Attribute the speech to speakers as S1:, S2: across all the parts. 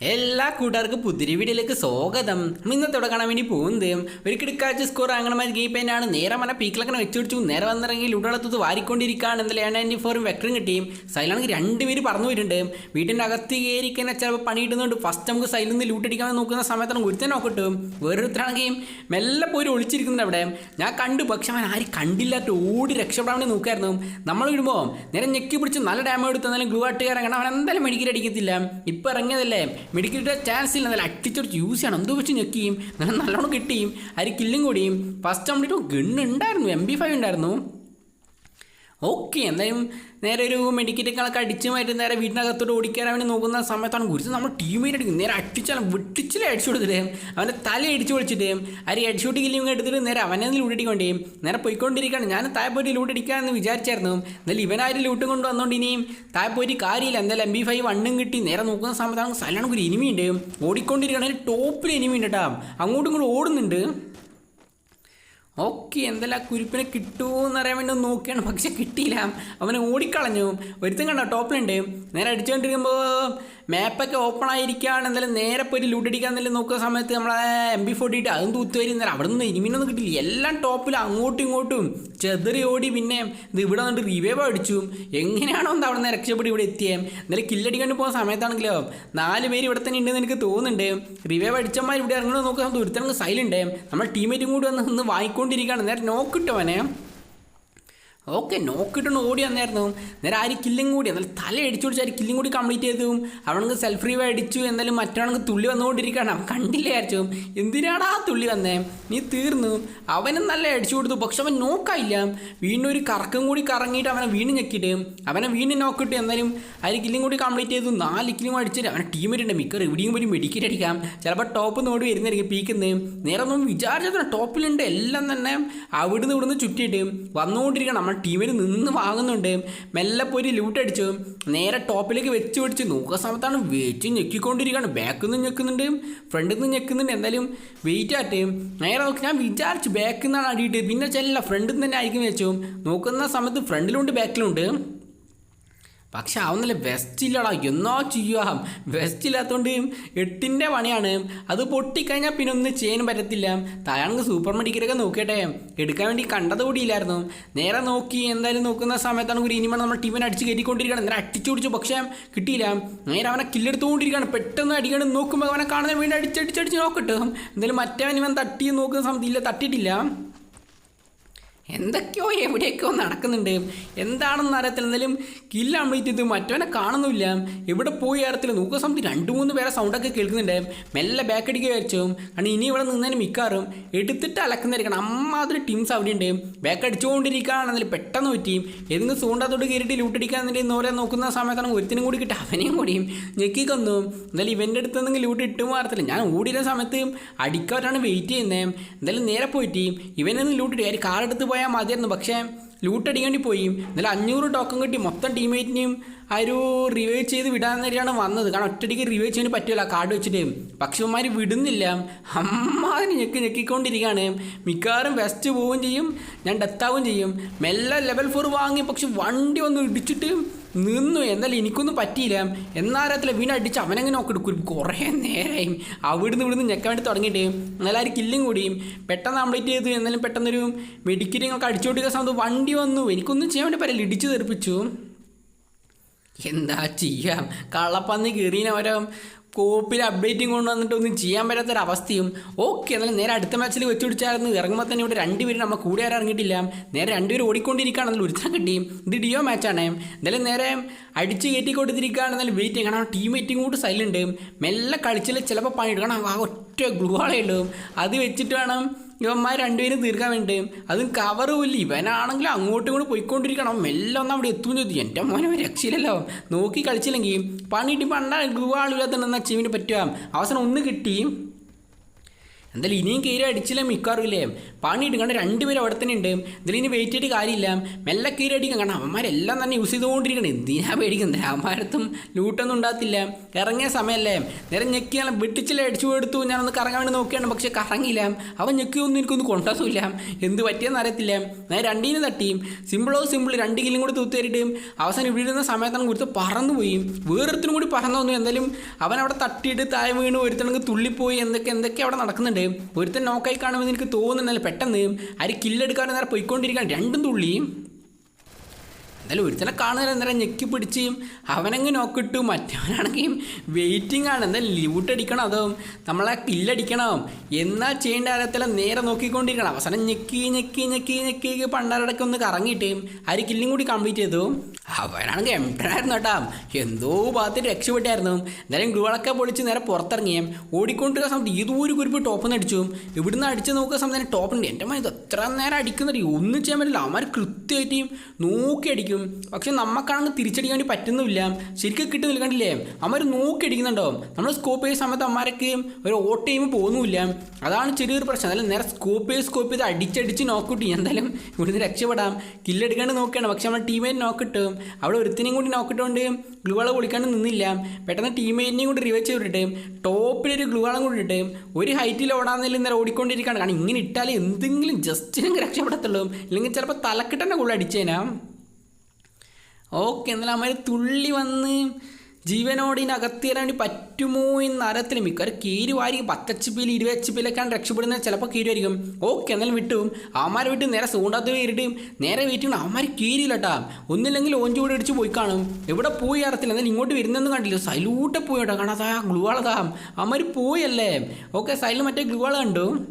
S1: എല്ലാ കൂട്ടുകാർക്കും പുതിരി വീഡിയോയിലേക്ക് സ്വാഗതം. ഇന്നത്തോടെ കാണാൻ വേണ്ടി പോകുന്നത് ഒരു കിടക്കാച്ച സ്കോർ അങ്ങനെ ഗെയിം പെയിനാണ് നേരെ മന പീക്കിലൊക്കെ വെച്ചുപിടിച്ചു നേരെ വന്നിറങ്ങി ലുടളത്തത് വാരിക്കൊണ്ടിരിക്കുകയാണ്. എന്തായാലും ഏൺ നയന്റി ഫോറും വെക്കറും കിട്ടിയും സൈലാണെങ്കിൽ രണ്ടുപേര് പറഞ്ഞു വരുന്നുണ്ട് വീട്ടിന്റെ അകത്ത് കയറിക്കുന്ന ചിലപ്പോൾ പണി കിട്ടുന്നുണ്ട്. ഫസ്റ്റ് നമുക്ക് സൈലിൽ നിന്ന് ലൂട്ടടിക്കാൻ നോക്കുന്ന സമയത്താണ് ഒരുത്തന്നെ നോക്കട്ടും വേറൊരുത്തരാണെങ്കിൽ മെല്ലെ പോയി ഒളിച്ചിരിക്കുന്നുണ്ട് അവിടെ. ഞാൻ കണ്ടു. പക്ഷെ അവൻ ആരും കണ്ടില്ലാത്ത ഓടി രക്ഷപ്പെടാൻ നോക്കായിരുന്നു. നമ്മൾ വിടുമ്പോൾ നേരെ ഞെക്കി പിടിച്ച് നല്ല ഡാമേജ് എടുത്ത് എന്നാലും ഗ്ലൂ ആട്ട് ഇറങ്ങണം. അവൻ എന്തായാലും മെഡിക്കൽ അടിക്കത്തില്ല. ഇപ്പം ഇറങ്ങിയതല്ലേ? മെഡിക്കലിന്റെ ചാൻസ് ഇല്ല. നല്ല അടിച്ചൊടിച്ച് യൂസ് ചെയ്യണം. എന്തോ വെച്ച് ഞെക്കിയും നല്ല നല്ലോണം കിട്ടിയും ആര് കില്ലും കൂടിയും ഫസ്റ്റ് കംപ്ലീറ്റ് ഗണ്ണ് ഉണ്ടായിരുന്നു എം ബി ഫൈവ് ഉണ്ടായിരുന്നു. ഓക്കെ എന്തായാലും നേരെ ഒരു മെഡിക്കറ്റൊക്കെ അടിച്ച് മാറ്റി നേരെ വീട്ടിനകത്തോട്ട് ഓടിക്കാൻ വേണ്ടി നോക്കുന്ന സമയത്താണ് കുറിച്ച് നമ്മൾ ടീമിനെ അടിക്കും നേരെ അടിച്ചാലും വിട്ടിച്ചിലെ അടിച്ചു കൊടുത്തിട്ട് അവന്റെ തല അടിച്ചു പൊളിച്ചിട്ടേ അരി അടിച്ചുകൂട്ടി കില്ലിയും എടുത്തിട്ട് നേരെ അവനെ ലൂട്ടടിക്കൊണ്ടേ നേരെ പോയിക്കൊണ്ടിരിക്കുകയാണ്. ഞാൻ താഴെ പോയിട്ട് ലൂട്ടടിക്കാമെന്ന് വിചാരിച്ചായിരുന്നു. എന്നാലും ഇവനാരും ലൂട്ടും കൊണ്ട് വന്നുകൊണ്ട് ഇനിയും താഴെ കാര്യമില്ല. എന്തായാലും എം ബി ഫൈവ് വണ്ണും കിട്ടി. നേരെ നോക്കുന്ന സമയത്താണ് സലാണ് ഒരു ഇനിമി ഉണ്ട്. ഓടിക്കൊണ്ടിരിക്കുകയാണെങ്കിൽ ടോപ്പിൽ ഇനിമി ഉണ്ട് കേട്ടോ അങ്ങോട്ടും ഇങ്ങോട്ടും ഓടുന്നുണ്ട്. ഓക്കെ എന്തെല്ലാം കുരിപ്പിനെ കിട്ടുമോയെന്ന് അറിയാൻ വേണ്ടി നോക്കിയാണ്. പക്ഷെ കിട്ടിയില്ല. അവനെ ഓടിക്കളഞ്ഞു. ഒരുത്തൻ കണ്ടോ ടോപ്പിലുണ്ട്. നേരെ അടിച്ചുകൊണ്ടിരിക്കുമ്പോൾ മാപ്പൊക്കെ ഓപ്പൺ ആയിരിക്കുകയാണ് എന്തായാലും നേരെ പോയി ലൂട്ടടിക്കാൻ എന്തെങ്കിലും നോക്കുന്ന സമയത്ത് നമ്മളെ എം ബി ഫോർട്ടി ഇട്ട് അതും തൂത്ത് വരും നേരം അവിടെ നിന്ന് ഇനിമിനൊന്നും കിട്ടില്ല. എല്ലാം ടോപ്പിൽ അങ്ങോട്ടും ഇങ്ങോട്ടും ചെതറി ഓടി പിന്നെ ഇത് ഇവിടെ വന്നിട്ട് റിവേവ് അടിച്ചു. എങ്ങനെയാണോ എന്താ അവിടെ നിന്ന് രക്ഷപ്പെട്ട് ഇവിടെ എത്തിയേ. എന്തായാലും കില്ലടിക്കാണ്ട് പോകുന്ന സമയത്താണെങ്കിലോ നാല് പേര് ഇവിടെ തന്നെ ഉണ്ടെന്ന് എനിക്ക് തോന്നുന്നുണ്ട്. റിവേവ് അടിച്ചമാർ ഇവിടെ ഇറങ്ങണമെന്ന് നോക്കുന്ന ദുരിതങ്ങൾ സൈലുണ്ട് നമ്മൾ ടീമേറ്റും കൂടി വന്ന് നിന്ന് വാങ്ങിക്കൊണ്ടിരിക്കുകയാണ്. നേരെ നോക്കിട്ടവനെ ഓക്കെ നോക്കിയിട്ടുണ്ട് ഓടി വന്നായിരുന്നു. നേരെ ആര് കില്ലും കൂടി എന്നാലും തല അടിച്ചു പിടിച്ച് ആര് കില്ലും കൂടി കംപ്ലീറ്റ് ചെയ്തു. അവണെങ്കിൽ സെൽഫ് റീവ് അടിച്ചു. എന്തായാലും മറ്റവണെങ്കിൽ തുള്ളി വന്നുകൊണ്ടിരിക്കുകയാണ്. അവൻ കണ്ടില്ല വിചാരിച്ചു. എന്തിനാടാ തുള്ളി വന്നേ? നീ തീർന്നു. അവനും നല്ല അടിച്ചു കൊടുത്തു. പക്ഷെ അവൻ നോക്കായില്ല. വീണ്ടും ഒരു കറക്കം കൂടി കറങ്ങിയിട്ട് അവനെ വീണ്ടും ഞെക്കിയിട്ട് അവനെ വീണ്ടും നോക്കിയിട്ട് എന്തായാലും ആര് കില്ലും കൂടി കംപ്ലീറ്റ് ചെയ്തു. നാല് കില്ലും അടിച്ചിട്ട് അവനെ വരുന്നുണ്ട് മിക്കർ എവിടെയും പോയി മെഡിക്കറ്റ് അടിക്കാം. ചിലപ്പോൾ ടോപ്പ് നോടി വരുന്നതായിരിക്കും പീക്കുന്നത് നേരെ ഒന്നും വിചാരിച്ചത്ര ടോപ്പിലുണ്ട് എല്ലാം തന്നെ അവിടുന്ന് ഇവിടുന്ന് ചുറ്റിയിട്ട് വന്നുകൊണ്ടിരിക്കണം. നമ്മൾ ടീമിൽ നിന്ന് വാങ്ങുന്നുണ്ട്. മെല്ലെ പോയി ലൂട്ട് അടിച്ചു നേരെ ടോപ്പിലേക്ക് വെച്ച് പിടിച്ച് നോക്കുന്ന സമയത്താണ് വെച്ച് ഞെക്കിക്കൊണ്ടിരിക്കുകയാണ്. ബാക്കിൽ നിന്ന് ഞെക്കുന്നുണ്ട്. ഫ്രണ്ടിൽ നിന്ന് ഞെക്കുന്നുണ്ട്. എന്തായാലും വെയിറ്റ് ആയിട്ട് നേരെ നോക്കി ഞാൻ വിചാരിച്ചു ബാക്കിൽ നിന്നാണ് അടിയിട്ട് പിന്നെ ചെല്ല ഫ്രണ്ടിൽ നിന്ന് തന്നെ ആയിരിക്കും വെച്ചു നോക്കുന്ന സമയത്ത് ഫ്രണ്ടിലുണ്ട് ബാക്കിലുണ്ട് പക്ഷെ അവനല്ല വെസ്റ്റ് ഇല്ലടാ. എന്നോ ചെയ്യാം? വെസ്റ്റ് ഇല്ലാത്തതുകൊണ്ട് എട്ടിന്റെ പണിയാണ്. അത് പൊട്ടിക്കഴിഞ്ഞാൽ പിന്നെ ഒന്നും ചെയ്യാൻ പറ്റത്തില്ല. തായാണെങ്കിൽ സൂപ്പർ മെഡിക്കലൊക്കെ നോക്കിയട്ടെ. എടുക്കാൻ വേണ്ടി കണ്ടത് കൂടിയില്ലായിരുന്നു നേരെ നോക്കി എന്തായാലും നോക്കുന്ന സമയത്താണ് ഒരു ഇനിമ നമ്മുടെ ടീമിനെ അടിച്ച് കയറ്റിക്കൊണ്ടിരിക്കുകയാണ് നേരെ അടിച്ചു പിടിച്ചു പക്ഷേ കിട്ടിയില്ല. നേരെ അവനെ കില്ലെടുത്തുകൊണ്ടിരിക്കുകയാണ് പെട്ടെന്ന് അടിക്കണം നോക്കുമ്പോൾ അവനെ കാണുന്ന വീണ്ടും അടിച്ചടിച്ചടിച്ച് നോക്കട്ടെ. എന്തായാലും മറ്റവൻ ഇവൻ തട്ടി നോക്കുന്ന സമയത്ത് ഇല്ല. തട്ടിയിട്ടില്ല. എന്തൊക്കെയോ എവിടെയൊക്കെയോ നടക്കുന്നുണ്ട്. എന്താണെന്ന് അറിയത്തില്ല എന്നാലും കില്ല കംപ്ലീറ്റ് മറ്റവനെ കാണുന്നില്ല എവിടെ പോയി അറിയത്തില്ല. നോക്കുന്ന സമയത്ത് രണ്ട് മൂന്ന് പേരെ സൗണ്ടൊക്കെ കേൾക്കുന്നുണ്ട്. മെല്ലെ ബാക്ക് അടിക്കുക വിചാരിച്ചു. കാരണം ഇനി ഇവിടെ നിന്നതിന് മിക്കാറും എടുത്തിട്ട് അലക്കുന്നതായിരിക്കണം. അമ്മാതിരി ടീംസ് അവിടെ ഉണ്ട് ബാക്ക് അടിച്ചുകൊണ്ടിരിക്കുകയാണെന്നില്ല പെട്ടെന്ന് പറ്റിയും ഏതെങ്കിലും സൂണ്ടത്തോട്ട് കയറിയിട്ട് ലൂട്ടടിക്കാന്നുണ്ടെങ്കിൽ ഓരോ നോക്കുന്ന സമയത്താണ് ഒരുത്തിനും കൂടി കിട്ടുക അവനെയും കൂടിയും ഞെക്കി കൊന്നു. എന്തായാലും ഇവന്റെ അടുത്ത് എന്തെങ്കിലും ലൂട്ട് ഇട്ടും അറിയത്തില്ല. ഞാൻ ഓടിയ സമയത്ത് അടിക്കാറാണ് വെയിറ്റ് ചെയ്യുന്നത് എന്തായാലും നേരെ പോയിട്ട് ഇവനൊന്ന് ലൂട്ടിട്ട് കാർ എടുത്ത് പോയാൽ മതിയായിരുന്നു. പക്ഷേ ലൂട്ട് അടിക്കാൻ വേണ്ടി പോയി. എന്നാലും അഞ്ഞൂറ് ടോക്കൺ കിട്ടി. മൊത്തം ടീമേറ്റിനെയും ആ ഒരു റിവൈവ് ചെയ്ത് വിടാൻ നേരെയാണ് വന്നത്. കാരണം ഒറ്റയ്ക്ക് റിവൈവ് ചെയ്യാൻ പറ്റില്ല കാർഡ് വെച്ചിട്ട്. പക്ഷിമാർ വിടുന്നില്ല. അമ്മാതിന് ഞെക്കി ഞെക്കിക്കൊണ്ടിരിക്കുകയാണ്. മിക്കവാറും വെസ്റ്റ് പോവുകയും ചെയ്യും. ഞാൻ ഡെത്താവുകയും ചെയ്യും. മെല്ലെ ലെവൽ ഫോർ വാങ്ങി. പക്ഷെ വണ്ടി ഒന്ന് ഇടിച്ചിട്ട് നിന്നു. എന്നാലും എനിക്കൊന്നും പറ്റിയില്ല. എന്നാരത്തില്ല വീണടിച്ച് അവനങ്ങനെ ഒക്കെ നോക്കിയെടുക്കും കുറേ നേരമായി അവിടുന്ന് ഇവിടുന്ന് ഞെക്കാൻ വേണ്ടി തുടങ്ങിയിട്ട് എന്നാലും കില്ലും കൂടിയും പെട്ടെന്ന് കംപ്ലീറ്റ് ചെയ്തു. എന്നാലും പെട്ടെന്നൊരു മെഡിക്കലിങ്ങൊക്കെ അടിച്ചുകൊണ്ടിരിക്കുന്ന സമയത്ത് വണ്ടി വന്നു. എനിക്കൊന്നും ചെയ്യാൻ വേണ്ടി പറയില്ല ഇടിച്ചു തെറിപ്പിച്ചു. എന്താ ചെയ്യാം? കള്ളപ്പന്നി കീറിയവരോ കോപ്പിൽ അപ്ഡേറ്റും കൊണ്ടുവന്നിട്ട് ഒന്നും ചെയ്യാൻ പറ്റാത്തൊരവസ്ഥയും. ഓക്കെ എന്നാലും നേരെ അടുത്ത മാച്ചിൽ വെച്ച് പിടിച്ചായിരുന്നു ഇറങ്ങുമ്പോൾ തന്നെ ഇവിടെ രണ്ടുപേരും നമ്മൾ കൂടെ ആരും ഇറങ്ങിയിട്ടില്ല. നേരെ രണ്ടുപേരും ഓടിക്കൊണ്ടിരിക്കുകയാണെന്നു ഒരുത്തരം കിട്ടി. ഇത് ഡിയോ മാച്ചാണ് എന്തായാലും നേരെ അടിച്ച് കയറ്റി കൊടുത്തിരിക്കുകയാണെന്നാലും വെയിറ്റ് ചെയ്യണം ആ ടീം വെയിറ്റിംഗ് കൂടി സൈലുണ്ട് മെല്ലെ കളിച്ചില്ല ചിലപ്പോൾ പണിയെടുക്കണം. ആ ഒറ്റ ഗ്ലൂവാളേ ഉള്ളൂ അത് വെച്ചിട്ട് വേണം ഇവന്മാർ രണ്ടുപേരും തീർക്കാൻ വേണ്ടി? അതും കവറുമില്ല ഇവനാണെങ്കിലും അങ്ങോട്ടും ഇങ്ങോട്ട് പോയിക്കൊണ്ടിരിക്കണം. എല്ലാം ഒന്ന് അവിടെ എത്തുമെന്ന് ചോദിച്ചു എന്റെ മോനെ രക്ഷയില്ലല്ലോ. നോക്കി കളിച്ചില്ലെങ്കിൽ പണിയിട്ട് പണ്ടാ ഗുവാളില്ലാത്ത അച്ചീവിന് പറ്റുക. അവസരം ഒന്ന് കിട്ടി. എന്തായാലും ഇനിയും കീര അടിച്ചില്ല മിക്കാറില്ലേ പണിയിട്ട് കാരണം രണ്ടുപേരും അവിടെ തന്നെ ഉണ്ട്. എന്തായാലും ഇനി വെയിറ്റ് ചെയ്തിട്ട് കാര്യമില്ല. മെല്ലെ കീര അടിക്കാം കാരണം അവന്മാരെല്ലാം തന്നെ യൂസ് ചെയ്തുകൊണ്ടിരിക്കണം. എന്തിനാ പേടിക്കുന്നത്? അവന്മാരത്തും ലൂട്ടൊന്നും ഉണ്ടാകത്തില്ല. ഇറങ്ങിയ സമയമല്ലേ? നേരെ ഞെക്കി നല്ല വെട്ടിച്ചില്ല? അടിച്ചു കൊടുത്തു. ഞാനൊന്ന് കറങ്ങാൻ വേണ്ടി നോക്കിയാണ്. പക്ഷെ കറങ്ങിയില്ല. അവൻ ഞെക്കിയൊന്നും എനിക്കൊന്നും കൊണ്ടാസില്ല എന്ത് പറ്റിയെന്ന് അറിയത്തില്ല. ഞാൻ രണ്ടീന് തട്ടിയും സിമ്പിളോ സിമ്പിൾ രണ്ട് കിലും കൂടി തൂത്തേരിട്ട് അവസാനം ഇവിടെ ഇരുന്ന സമയത്താണ് കൊടുത്ത് പറന്നുപോയി. വേറൊരുത്തിനും കൂടി പറന്നു വന്നു. എന്തായാലും അവൻ അവിടെ തട്ടിയിട്ട് താഴെ വീണ് ഒരുത്തണെങ്കിൽ തുള്ളിപ്പോയി. എന്തൊക്കെ എന്തൊക്കെ അവിടെ നടക്കുന്നുണ്ട്? ഒരുത്തൻ നോക്കായി കാണുമെന്ന് എനിക്ക് തോന്നുന്നില്ല. പെട്ടെന്ന് ആര് കില്ലെടുക്കാൻ നേരെ പോയിക്കൊണ്ടിരിക്കാൻ രണ്ടും തുള്ളി എന്തായാലും ഒരുത്തനെ കാണുന്നില്ല അന്നേരം ഞെക്കി പിടിച്ചും അവനങ്ങ് നോക്കിട്ടു മറ്റവനാണെങ്കിൽ വെയിറ്റിംഗ് ആണ് എന്തായാലും ലൂട്ട് അടിക്കണം അതോ നമ്മളെ കില്ലടിക്കണം എന്നാൽ ചെയ്യേണ്ട കാര്യത്തിലെ നേരെ നോക്കിക്കൊണ്ടിരിക്കണം. അവസാനം ഞെക്കി ഞെക്കി ഞെക്കി ഞെക്കി പണ്ടാരടക്കം ഒന്ന് കറങ്ങിയിട്ട് ആര് കില്ലും കൂടി കംപ്ലീറ്റ് ചെയ്തു. അവനാണെങ്കിൽ എംപ്റ്റനായിരുന്നു കേട്ടാ. എന്തോ ഭാഗത്ത് രക്ഷപ്പെട്ടായിരുന്നു. എന്തായാലും ഗ്ലൂളൊക്കെ പൊളിച്ച് നേരെ പുറത്തിറങ്ങിയും ഓടിക്കൊണ്ടിരിക്കുന്ന സമയത്ത് ഒരു കുരിപ്പ് ടോപ്പ് നിന്ന് അടിച്ചു. ഇവിടുന്ന് അടിച്ച് നോക്കുന്ന സമയത്ത് ടോപ്പുണ്ട് എന്റെ മതി എത്ര നേരം അടിക്കുന്നില്ല ഒന്നും ചെയ്യാൻ പറ്റില്ല. അവന്മാർ കൃത്യമായിട്ട് നോക്കി അടിക്കും. പക്ഷെ നമുക്കാണെങ്കിൽ തിരിച്ചടിക്കാൻ വേണ്ടി പറ്റുന്നില്ല. ശരിക്കും കിട്ടി കണ്ടില്ലേ? അവന്മാർ നോക്കി അടിക്കുന്നുണ്ടോ നമ്മൾ സ്കോപ്പ് ചെയ്യുന്ന സമയത്ത് അമ്മമാരൊക്കെ ഒരു ഓട്ട് ചെയ്യുമ്പോൾ പോകുന്നില്ല. അതാണ് ചെറിയൊരു പ്രശ്നം. അതായത് നേരെ സ്കോപ്പ് ചെയ്ത് സ്കോപ്പ് ചെയ്ത് അടിച്ചടിച്ച് നോക്കിട്ട് എന്തായാലും ഇവിടുന്ന് രക്ഷപ്പെടാം. കില്ലെടുക്കാണ്ട് നോക്കുകയാണ് പക്ഷെ നമ്മുടെ ടീമേറ്റ് നോക്കിട്ട് അവിടെ ഒരുത്തിനെയും കൂടി നോക്കിട്ടുകൊണ്ട് ഗ്ലൂവാള പൊളിക്കാണ്ട് നിന്നില്ല. പെട്ടെന്ന് ടീമേറ്റിനെയും കൂടി റിവേച്ച് ചെയ്തിട്ട് ടോപ്പിലൊരു ഗ്ലൂവാളം കൂടി ഇട്ട് ഒരു ഹൈറ്റിൽ ഓടാന്നില്ല നേരെ ഓടിക്കൊണ്ടിരിക്കുകയാണ് കാരണം ഇങ്ങനെ ഇട്ടാൽ എന്തെങ്കിലും ജസ്റ്റ് രക്ഷപ്പെടത്തുള്ളൂ. ഇല്ലെങ്കിൽ ചിലപ്പോൾ തലക്കിട്ടന്നെ കൂടുതൽ അടിച്ചേനാ. ഓക്കെ എന്നാലും അമ്മ തുള്ളി വന്ന് ജീവനോട് വേണ്ടി പറ്റുമോ എന്ന് അറിയത്തില്ല മിക്കവാറും ഒരു വാരിക്കും. പത്ത് എച്ച് രക്ഷപ്പെടുന്നത്. ചിലപ്പോൾ കീരി ആയിരിക്കും. ഓക്കെ എന്നാലും വിട്ടു അവന്മാരെ വിട്ട് നേരെ സൂണ്ടാത്ത കയറിയിട്ട് നേരെ വീട്ടിൽ അവന്മാർ കീരിയില്ല കേട്ടാ ഒന്നില്ലെങ്കിൽ ഓഞ്ചു കൂടെ അടിച്ച് പോയി കാണും. എവിടെ പോയി അറിയത്തില്ല എന്നാലും ഇങ്ങോട്ട് വരുന്നതെന്ന് കണ്ടില്ല. സൈലൂട്ടെ പോയി കേട്ടോ. കാണാതാ ഗ്ലൂവാളതാ. അവന്മാർ പോയല്ലേ? ഓക്കെ സൈലിൽ മറ്റേ ഗ്ലൂവാള കണ്ടു.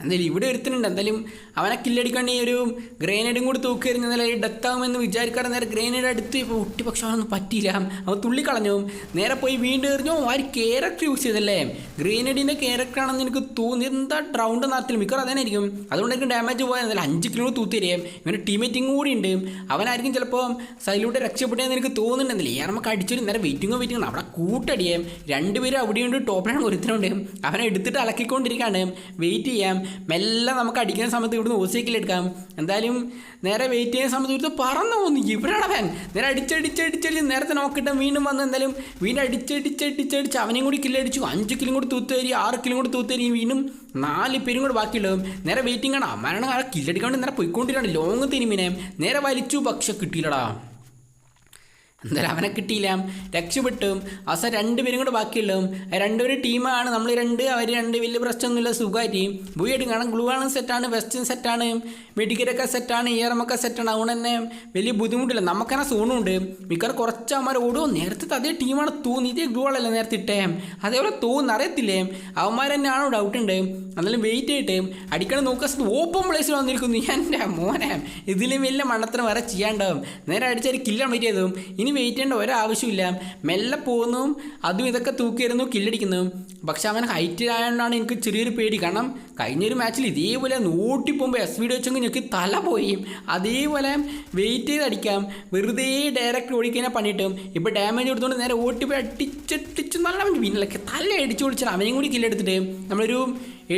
S1: എന്തായാലും ഇവിടെ ഒരുത്തനുണ്ട്. എന്തായാലും അവനെ കില്ലടിക്കാണ്ട് ഈ ഒരു ഗ്രേനേഡും കൂടി തൂക്കി നില ഡെത്ത് ആകുമെന്ന് വിചാരിക്കാതെ നേരെ ഗ്രേനേഡ് അടുത്ത് ഒട്ടി പക്ഷെ അവനൊന്നും പറ്റിയില്ല. അവൻ തുള്ളിക്കളഞ്ഞു നേരെ പോയി വീണ്ടും എറിഞ്ഞു. ആര് ക്യാരക്ടർ യൂസ് ചെയ്തല്ലേ? ഗ്രേനേഡിന്റെ ക്യാരക്ടറാണെന്ന് എനിക്ക് തോന്നി എന്താ റൗണ്ട് നടത്തില്ല മിക്കവാറും അതന്നെയായിരിക്കും അതുകൊണ്ടായിരിക്കും ഡാമേജ് പോയാൽ അഞ്ച് കിലോ തൂത്തിരിയും ഇവന്റെ ടീമേറ്റിംഗ് കൂടി ഉണ്ട്. അവനായിരിക്കും ചിലപ്പോൾ സൈലൂട്ട് രക്ഷപ്പെട്ടതെന്ന് എനിക്ക് തോന്നുന്നുണ്ടെന്നില്ല. ഏറെ നമുക്ക് അടിച്ചൊരു നേരെ വെയിറ്റിങ്ങോ വെയിറ്റിങ്ങോ അവിടെ കൂട്ടടിയേം. രണ്ടുപേരും അവിടെയുണ്ട്. ടോപ്പിലാണ് ഒരുത്തനുണ്ട്. അവനെ എടുത്തിട്ട് അലക്കിക്കൊണ്ടിരിക്കുകയാണ് വെയിറ്റ് ചെയ്യാം. മെല്ലെ നമുക്ക് അടിക്കുന്ന സമയത്ത് ഇവിടുന്ന് ഓസിക്കിൽ എടുക്കാം. എന്തായാലും നേരെ വെയിറ്റ് ചെയ്യുന്ന സമയത്ത് ഇവിടുത്തെ പറന്ന് പോകുന്നു ഇവിടെയാണ് ഫാൻ നേരെ അടിച്ചടിച്ചടിച്ചടിച്ച് നേരത്തെ നോക്കിയിട്ട് വീണ്ടും വന്ന് എന്തായാലും വീണ്ടും അടിച്ചടിച്ചടിച്ചടിച്ച് അവനെയും കൂടി കില്ലടിച്ചു അഞ്ച് കിലും കൂടി തൂത്തേരി ആറ് കിലും കൂടി തൂത്തേരി വീണ്ടും നാല് പേരും കൂടി ബാക്കിയുള്ളതും. നേരെ വെയിറ്റിംഗ് ആണ്. അമ്മാനാണ് ആ കില്ലടിക്കാണ്ട് നേരെ പോയിക്കൊണ്ടിരിക്കുകയാണ്. ലോങ് തിരുമിനെ നേരെ വലിച്ചു പക്ഷെ കിട്ടിയില്ലടാ. എന്തായാലും അവനെ കിട്ടിയില്ല. രക്ഷപ്പെട്ടും. അവസാനം രണ്ടുപേരും കൂടെ ബാക്കിയുള്ളതും രണ്ടുപേരും ടീമാണ് നമ്മൾ രണ്ട് അവർ രണ്ട്. വലിയ പ്രശ്നമൊന്നുമില്ല. സുഖമായിട്ട്. പോയിട്ട് കാണാം. ഗ്ലൂ ആണ് സെറ്റാണ് വെസ്റ്റേൺ സെറ്റാണ് മെഡിക്കലൊക്കെ സെറ്റാണ് ഇയറമൊക്കെ സെറ്റാണ് അതുകൊണ്ട് തന്നെ വലിയ ബുദ്ധിമുട്ടില്ല. നമുക്കങ്ങനെ സൂണുണ്ട് മിക്കവാറും കുറച്ച് അവന്മാർ ഓടുമോ നേരത്തെ അതേ ടീമാണ് തോന്നി. ഇതേ ഗ്ലൂ ആളല്ലേ നേരത്തെ ഇട്ടേ. അതേപോലെ തോന്നുന്നു. അറിയത്തില്ലേ? അവന്മാർ തന്നെയാണോ ഡൗട്ട് ഉണ്ട്. എന്നാലും വെയിറ്റ് ആയിട്ട് അടിക്കണം നോക്കുക ഓപ്പൺ പ്ലേസിൽ വന്നിരിക്കുന്നു. എന്റെ മോനെ. ഇതിലും വലിയ മണ്ണത്തിന് വരെ ചെയ്യാണ്ടാവും നേരെ അടിച്ചൊരു കില്ലാണ് വെയിറ്റ് ചെയ്തു. ഇനി വെയിറ്റ് ചെയ്യേണ്ട ഒരാവശ്യമില്ല മെല്ലെ പോകുന്നതും അതും ഇതൊക്കെ തൂക്കിയിരുന്നു കില്ലടിക്കുന്നതും പക്ഷെ അവൻ ഹൈറ്റിലായതുകൊണ്ടാണ് എനിക്ക് ചെറിയൊരു പേടി. കാരണം കഴിഞ്ഞൊരു മാച്ചിൽ ഇതേപോലെ നോട്ടി പോകുമ്പോൾ എസ് വീഡിയോ വെച്ചെങ്കിൽ എനിക്ക് തല പോയി. അതേപോലെ വെയിറ്റ് ചെയ്ത് അടിക്കാം. വെറുതെ ഡയറക്റ്റ് ഓടിക്കഴിഞ്ഞാൽ പണിയിട്ടും. ഇപ്പോൾ ഡാമേജ് കൊടുത്തുകൊണ്ട് നേരെ ഓട്ടി പോയി അടിച്ചടിച്ച് നല്ല പിന്നിലൊക്കെ തല അടിച്ചു പൊളിച്ചാൽ അവനെയും കൂടി കില്ലെടുത്തിട്ട് നമ്മളൊരു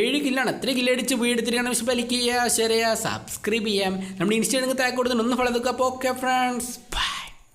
S1: ഏഴ് കില്ലാണ് എത്ര കില്ലടിച്ച് പോയി എടുത്തിട്ടാണ് പക്ഷെ ലൈക്ക് ചെയ്യുക ഷെയർ ചെയ്യുക സബ്സ്ക്രൈബ് ചെയ്യാം. നമ്മുടെ ഇൻസ്റ്റാഗ്രാമിൽ താക്ക് കൊടുത്തിട്ട് ഒന്ന് ഫോളോ എടുക്കുക അപ്പോൾ ഓക്കെ ഫ്രണ്ട്സ്